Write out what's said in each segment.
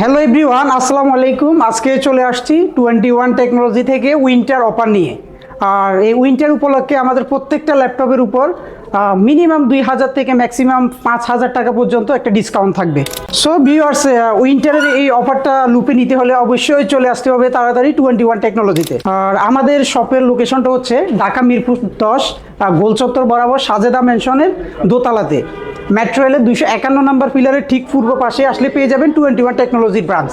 Hello everyone আসসালামু আলাইকুম। আজকে চলে আসছি টোয়েন্টি ওয়ান টেকনোলজি থেকে উইন্টার অফার নিয়ে। আর এই উইন্টার উপলক্ষে আমাদের প্রত্যেকটা ল্যাপটপের উপর মিনিমাম দুই হাজার থেকে ম্যাক্সিমাম পাঁচ হাজার টাকা পর্যন্ত একটা ডিসকাউন্ট থাকবে। সো ভিউয়ার্স উইন্টারের এই অফারটা লুপে নিতে হলে অবশ্যই চলে আসতে হবে তাড়াতাড়ি টোয়েন্টি ওয়ান টেকনোলজিতে আর আমাদের শপের লোকেশনটা হচ্ছে ঢাকা মিরপুর দশ গোল চত্বর বরাবর সাজেদা মেনশনের দোতলাতে। মেট্রো রেলের দুইশো একান্ন নম্বর পিলারের ঠিক পূর্ব পাশে আসলে পেয়ে যাবেন টোয়েন্টি ওয়ান টেকনোলজির ব্রাঞ্চ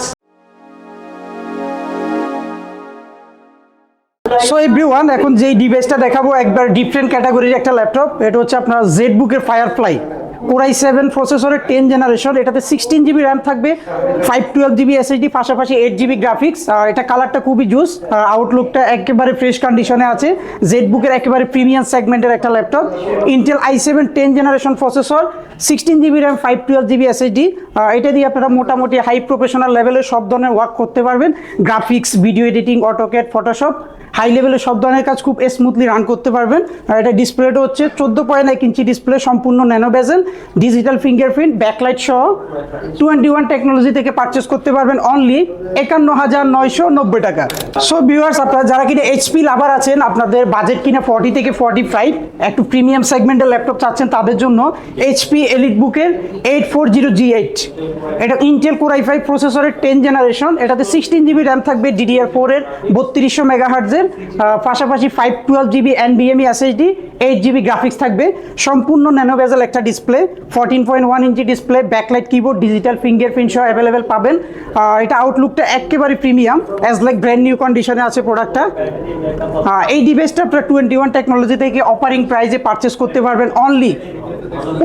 সো এভরিওয়ান এখন যেই ডিভাইসটা দেখাবো, একবার ডিফারেন্ট ক্যাটাগরির একটা ল্যাপটপ এটা হচ্ছে আপনার জেড বুকের ফায়ারফ্লাই কোরাই সেভেন প্রসেসরের টেন জেনারেশন এটাতে সিক্সটিন জিবি র্যাম থাকবে ফাইভ টুয়েলভ জিবি এসএসডি পাশাপাশি এইট জিবি গ্রাফিক্স এটা কালারটা খুবই জুস আউটলুকটা একেবারে ফ্রেশ কন্ডিশনে আছে। জেড বুকের একেবারে প্রিমিয়াম সেগমেন্টের একটা laptop Intel i seven ten generation processor sixteen GB RAM five twelve GB SSD এটা দিয়ে আপনারা মোটামুটি হাই প্রফেশনাল লেভেলের সব ধরনের ওয়ার্ক করতে পারবেন। Graphics video editing AutoCAD Photoshop high লেভেলের সব ধরনের কাজ খুব স্মুথলি রান করতে পারবেন। আর এটা ডিসপ্লেটা হচ্ছে চোদ্দ পয়েন্ট এক ইঞ্চি ডিসপ্লে সম্পূর্ণ nano bezel digital fingerprint backlight সহ। টোয়েন্টি ওয়ান টেকনোলজি থেকে পারচেস করতে পারবেন অনলি একান্ন হাজার নয়শো নব্বই টাকা। সো ভিউয়ার্স আপনারা যারা কিনা এইচপি লাভার আছেন, আপনাদের বাজেট কিনা ফর্টি থেকে ফর্টি ফাইভ একটু প্রিমিয়াম সেগমেন্টের ল্যাপটপ চাচ্ছেন তাদের জন্য এইচপি এলিট বুকের eight four zero G eight এটা ইন্টেল কোরাই ফাইভ প্রসেসরের টেন জেনারেশন এটাতে সিক্সটিন জিবি র্যাম থাকবে ডিডিআর ফোরের বত্রিশশো মেগা হার্টজের পাশাপাশি ফাইভ টুয়েলভ জিবি এনবিএমই এসএসডি এইট জিবি গ্রাফিক্স থাকবে। সম্পূর্ণ ন্যানো বেজেল একটা display fourteen point one inch display backlight keyboard digital fingerprint সহ অ্যাভেলেবেল পাবেন। এটা আউটলুকটা একেবারে premium as like brand new কন্ডিশনে আছে প্রোডাক্টটা এই ডিভাইসটা আপনার টোয়েন্টি ওয়ান টেকনোলজি থেকে অফারিং প্রাইজে পারচেস করতে পারবেন অনলি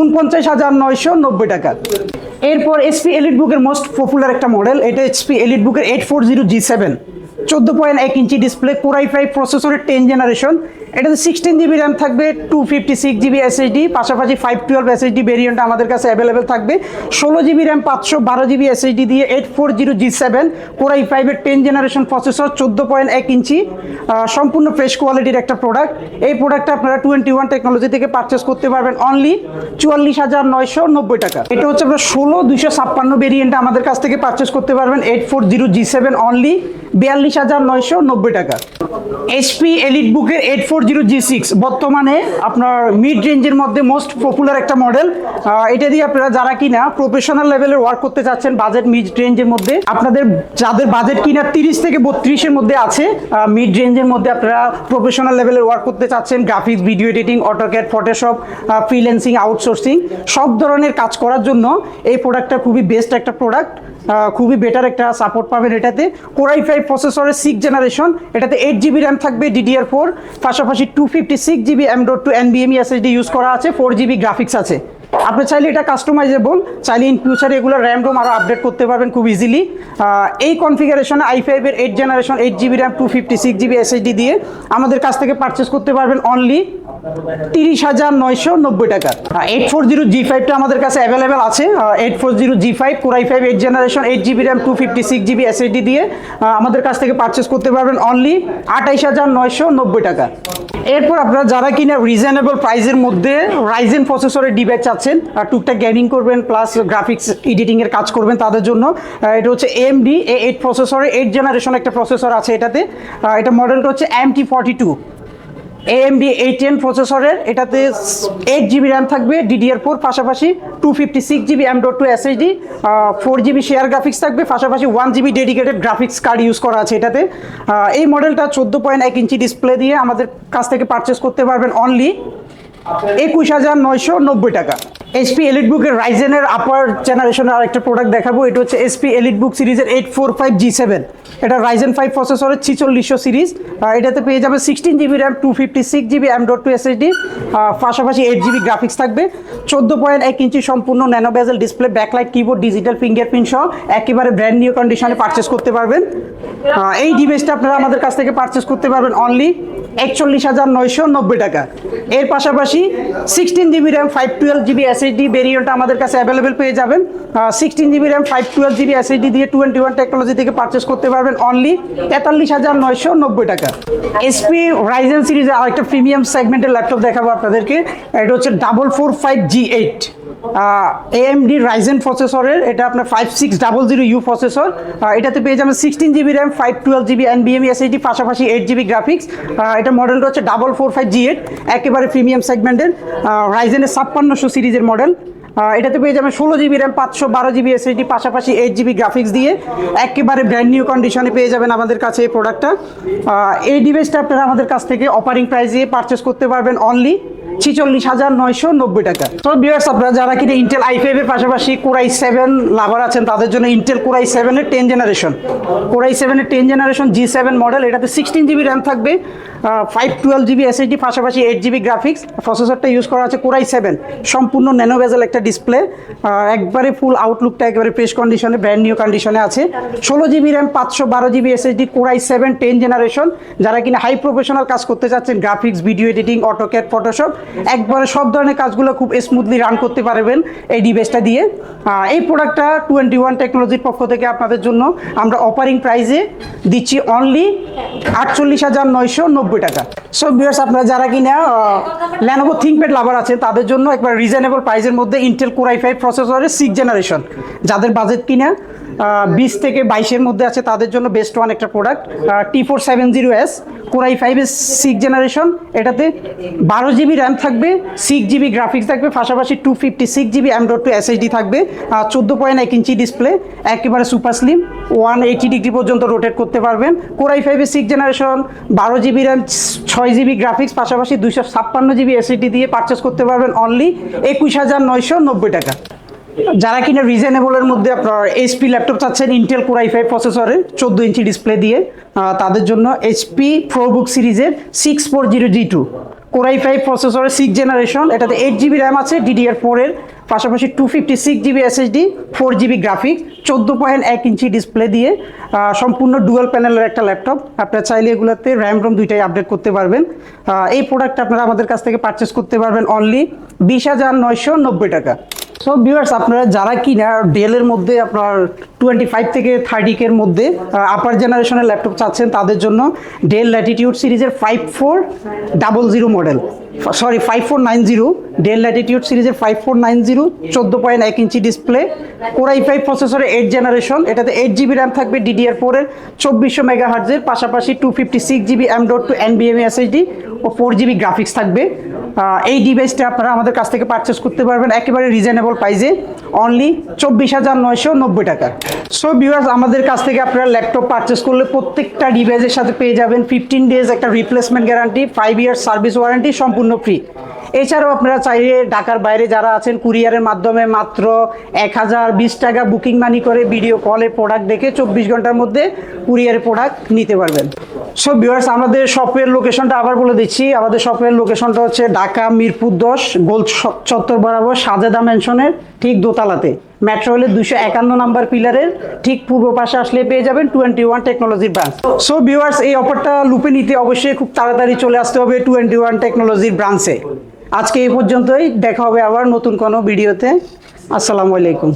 উনপঞ্চাশ হাজার নয়শো নব্বই টাকা। এরপর এসপি এলিট বুকের মোস্ট পপুলার একটা মডেল এটা এইচপি এলিট বুকের eight four zero G seven চোদ্দ পয়েন্ট এক ইঞ্চি ডিসপ্লে কোরাই ফাইভ প্রসেসরের টেন জেনারেশন এটাতে সিক্সটিন জিবি র্যাম থাকবে two fifty six GB SSD পাশাপাশি ফাইভ টুয়েলভ এসএসডি ভেরিয়েন্ট আমাদের কাছে অ্যাভেলেবেল থাকবে। ষোলো জিবি র্যাম পাঁচশো বারো জিবি এসএসডি দিয়ে eight four zero G seven Core i ফাইভের টেন জেনারেশন প্রসেসর চোদ্দ পয়েন্ট এক ইঞ্চি সম্পূর্ণ ফ্রেশ কোয়ালিটির একটা প্রোডাক্ট এই প্রোডাক্টটা আপনারা টোয়েন্টি ওয়ান টেকনোলজি থেকে পারচেস করতে পারবেন অনলি চুয়াল্লিশ হাজার নয়শো নব্বই টাকা। এটা হচ্ছে আপনার ষোলো দুইশো ছাপ্পান্ন ভেরিয়েন্টটা আমাদের কাছ থেকে পারচেস করতে পারবেন eight four zero G seven only বিয়াল্লিশ হাজার নয়শো নব্বই টাকা। এইচপি এলিট বুকের eight four zero G six. বর্তমানে আপনার মিড রেঞ্জের মধ্যে মোস্ট পপুলার একটা মডেল এটা দিয়ে আপনারা যারা কিনা প্রফেশনাল লেভেলের ওয়ার্ক করতে চাচ্ছেন বাজেট মিড রেঞ্জের মধ্যে, আপনাদের যাদের বাজেট কিনা তিরিশ থেকে বত্রিশের মধ্যে আছে মিড রেঞ্জের মধ্যে আপনারা প্রফেশনাল লেভেলের ওয়ার্ক করতে চাচ্ছেন graphics video editing AutoCAD Photoshop freelancing outsourcing সব ধরনের কাজ করার জন্য এই প্রোডাক্টটা খুবই বেস্ট একটা প্রোডাক্ট খুবই বেটার একটা সাপোর্ট পাবেন এটাতে। কোরাই ফাইভ প্রসেসরের সিক্স জেনারেশন এটাতে এইট জিবি র্যাম থাকবে ডিডিআর ফোর পাশাপাশি two fifty six GB M dot two এনবিএমই SSD use করা আছে ফোর জিবি গ্রাফিক্স আছে। আপনি চাইলে এটা কাস্টমাইজেবল চাইলে ইন ফিউচারে এগুলো র্যাম রোম আরও আপডেট করতে পারবেন খুব ইজিলি এই কনফিগারেশনে আই ফাইভের eight generation eight GB RAM two fifty six GB SSD দিয়ে আমাদের কাছ থেকে পারচেস করতে পারবেন অনলি তিরিশ হাজার নয়শো নব্বই টাকা। এইট ফোর জিরো জি ফাইভটা আমাদের কাছে অ্যাভেলেবেল আছে। Eight four zero G five Core i five eight generation eight GB RAM two fifty six GB SSD দিয়ে আমাদের কাছ থেকে পারচেস করতে পারবেন অনলি আঠাইশ হাজার নয়শো নব্বই টাকা। এরপর আপনারা যারা কিনা রিজনেবল প্রাইসের মধ্যে রাইজেন প্রসেসরের ডিভাইস চাচ্ছেন, আর টুকটাক গেমিং করবেন প্লাস গ্রাফিক্স এডিটিংয়ের কাজ করবেন তাদের জন্য এটা হচ্ছে এমডি এ এইট প্রসেসরের এইট জেনারেশন একটা প্রসেসর আছে এটাতে। এটা মডেলটা হচ্ছে M T forty two AMD eight ten প্রসেসরের এটাতে এইট জিবি র্যাম থাকবে ডিডিআর ফোর পাশাপাশি two fifty six GB M dot two SSD four GB share graphics থাকবে, পাশাপাশি one GB dedicated graphics card use করা আছে এটাতে। এই মডেলটা চোদ্দ পয়েন্ট এক ইঞ্চি ডিসপ্লে দিয়ে আমাদের কাছ থেকে পারচেস করতে পারবেন অনলি একুশ হাজার নয়শো নব্বই টাকা। এসপি এলিট বুকের রাইজেনের আপার জেনারেশনের আরেকটা প্রোডাক্ট দেখাবো। এটা হচ্ছে এসপি এলিট বুক সিরিজের eight four five G seven এটা রাইজেন ফাইভ প্রসেসরের ছিচল্লিশশো সিরিজ এটাতে পেয়ে যাবে sixteen GB RAM two fifty six GB M dot two SSD পাশাপাশি এইট জিবি গ্রাফিক্স থাকবে। চোদ্দ পয়েন্ট এক ইঞ্চি সম্পূর্ণ nano bezel display backlight keyboard digital fingerprint সহ একেবারে ব্র্যান্ড নিউ কন্ডিশনে পারচেস করতে পারবেন। এই ডিভাইসটা আপনারা আমাদের কাছ থেকে পারচেস করতে পারবেন অনলি একচল্লিশ হাজার নয়শো নব্বই টাকা। এর পাশাপাশি sixteen GB RAM five twelve GB SSD ভেরিয়েন্টটা আমাদের কাছে অ্যাভেলেবেল পেয়ে যাবেন। Sixteen GB RAM five twelve GB SSD দিয়ে টোয়েন্টি ওয়ান টেকনোলজি থেকে পারচেস করতে পারবেন অনলি তেতাল্লিশ হাজার নয়শো নব্বই টাকা। এসপি রাইজেন সিরিজের আরেকটা প্রিমিয়াম সেগমেন্টের ল্যাপটপ দেখাবো আপনাদেরকে। এটা হচ্ছে double four five G eight AMD Ryzen প্রসেসরের এটা আপনার five six double zero U processor এটাতে পেয়ে যাবেন sixteen GB RAM five twelve GB এনবিএমই SHD পাশাপাশি এইট জিবি গ্রাফিক্স এটা মডেলটা হচ্ছে double four five G eight একেবারে প্রিমিয়াম সেগমেন্টের রাইজেনের ছাপ্পান্নশো সিরিজের মডেল এটাতে পেয়ে যাবেন ষোলো জিবি র্যাম পাঁচশো বারো জিবি এসএসডি পাশাপাশি এইট জিবি গ্রাফিক্স দিয়ে একেবারে ব্র্যান্ড নিউ কন্ডিশনে পেয়ে যাবেন আমাদের কাছে এই প্রোডাক্টটা এই ডিভাইসটা আপনারা আমাদের কাছ থেকে অপারিং প্রাইসে পারচেস করতে পারবেন অনলি ছিচল্লিশ হাজার নয়শো নব্বই টাকা। তো বিয়ার্স আপনারা যারা কিনা ইন্টেল আই ফাইভের পাশাপাশি কোরাই সেভেন লাভার আছেন, তাদের জন্য ইন্টেল কোরাই সেভেনের টেন জেনারেশন কোরাই সেভেনের ten generation G seven model এটাতে সিক্সটিন জিবি র্যাম থাকবে ফাইভ টুয়েলভ জিবি এসএসডি পাশাপাশি এইট জিবি গ্রাফিক্স প্রসেসরটা ইউজ করা আছে কোরাই সেভেন সম্পূর্ণ ন্যানো বেজেল একটা ডিসপ্লে একবারে ফুল আউটলুকটা একেবারে ফ্রেশ কন্ডিশনে ব্র্যান্ড নিউ কন্ডিশনে আছে। ষোলো জিবি র্যাম পাঁচশো বারো GB SSD Core i seven ten generation যারা কিনা হাই প্রফেশনাল কাজ করতে চাচ্ছেন graphics video editing AutoCAD Photoshop একবারে সব ধরনের কাজগুলো খুব স্মুথলি রান করতে পারবেন এই ডিভাইসটা দিয়ে। এই প্রোডাক্টটা টোয়েন্টি ওয়ান টেকনোলজির পক্ষ থেকে আপনাদের জন্য আমরা অপারিং প্রাইসে দিচ্ছি অনলি আটচল্লিশ হাজার নয়শো নব্বই টাকা। সো বিয়ার্স আপনারা যারা কিনা ল্যানোভো থিঙ্কপ্যাড লাভার আছে তাদের জন্য একবার রিজনেবল প্রাইসের মধ্যে ইন্টেল কোরাই ফাইভ প্রসেসরের সিক্স জেনারেশন যাদের বাজেট কিনা বিশ থেকে বাইশের মধ্যে আছে, তাদের জন্য বেস্ট ওয়ান একটা product T four seven zero S Core i ফাইভের সিক্স জেনারেশন এটাতে বারো জিবি র্যাম থাকবে সিক্স জিবি গ্রাফিক্স থাকবে, পাশাপাশি two fifty six GB Android two SSD থাকবে চোদ্দ পয়েন্ট এক ইঞ্চি ডিসপ্লে একেবারে super slim one eighty degree পর্যন্ত রোটেট করতে পারবেন। কোরাই ফাইভের সিক্স জেনারেশন বারো জিবি র্যাম ছয় জিবি গ্রাফিক্স পাশাপাশি দুইশো ছাপ্পান্ন জিবি এসএসডি দিয়ে পারচেস করতে পারবেন অনলি একুশ হাজার নয়শো নব্বই টাকা। যারা কিনা রিজনেবলের মধ্যে আপনার এইচপি ল্যাপটপ চাচ্ছেন ইন্টেল কোরাই ফাইভ প্রসেসরে চোদ্দ ইঞ্চি ডিসপ্লে দিয়ে তাদের জন্য এইচপি প্রোবুক সিরিজের six four zero G two core i five প্রসেসরের সিক্স জেনারেশন এটাতে এইট জিবি র্যাম আছে ডিডিআর ফোরের পাশাপাশি two fifty six GB SSD four GB graphics চোদ্দ পয়েন্ট এক ইঞ্চি ডিসপ্লে দিয়ে সম্পূর্ণ ডুয়াল প্যানেলের একটা ল্যাপটপ আপনারা চাইলে এগুলোতে র্যাম রোম দুইটাই আপডেট করতে পারবেন। এই প্রোডাক্ট আপনারা আমাদের কাছ থেকে পারচেস করতে পারবেন অনলি বিশ হাজার নয়শো নব্বই টাকা। সো ভিউয়ার্স আপনারা যারা কিনা ডেলের মধ্যে আপনার টোয়েন্টি ফাইভ থেকে থার্টি কের মধ্যে আপার জেনারেশনের ল্যাপটপ চাচ্ছেন, তাদের জন্য ডেল ল্যাটিটিউড সিরিজের five four double zero model sorry five four nine zero Dell Latitude সিরিজের ফাইভ ফোর নাইন জিরো চোদ্দ পয়েন্ট এক ইঞ্চি ডিসপ্লে কোরাই ফাইভ প্রসেসরের এইট জেনারেশন এটাতে এইট জিবি র্যাম থাকবে ডিডিআর ফোরের চব্বিশশো মেগা হার্জের পাশাপাশি two fifty six GB M dot two এনবিএমএ SSD ও ফোর জিবি গ্রাফিক্স থাকবে। এই ডিভাইসটা আপনারা আমাদের কাছ থেকে পারচেস করতে পারবেন, একেবারে রিজনেবল প্রাইসে অনলি চব্বিশ হাজার নয়শো নব্বই টাকা। সো ভিউয়ার্স আমাদের কাছ থেকে আপনারা ল্যাপটপ পারচেস করলে প্রত্যেকটা ডিভাইসের সাথে পেয়ে যাবেন ফিফটিন ডেজ একটা replacement guarantee five years service warranty সম্পূর্ণ ফ্রি এছাড়াও আপনারা চাইলে ঢাকার বাইরে যারা আছেন, কুরিয়ারের মাধ্যমে মাত্র এক হাজার বিশ টাকা বুকিং মানি করে ভিডিও কলে প্রোডাক্ট দেখে চব্বিশ ঘণ্টার মধ্যে কুরিয়ারের প্রোডাক্ট নিতে পারবেন। সো ভিউয়ার্স আমাদের শপের লোকেশনটা আবার বলে দিচ্ছি। আমাদের শপের লোকেশনটা হচ্ছে ঢাকা মিরপুর দশ গোল চত্বর বরাবর সাজেদা ম্যানশনের ঠিক দোতলাতে। মেট্রো হলে দুশো একান্ন নাম্বার পিলারের ঠিক পূর্ব পাশে আসলে পেয়ে যাবেন টোয়েন্টি ওয়ান টেকনোলজির ব্রাঞ্চ সো ভিউয়ার্স এই অফারটা লুপে নিতে অবশ্যই খুব তাড়াতাড়ি চলে আসতে হবে টোয়েন্টি ওয়ান টেকনোলজির ব্রাঞ্চে আজকে এই পর্যন্তই, দেখা হবে আবার নতুন কোনো ভিডিওতে আসসালামু আলাইকুম।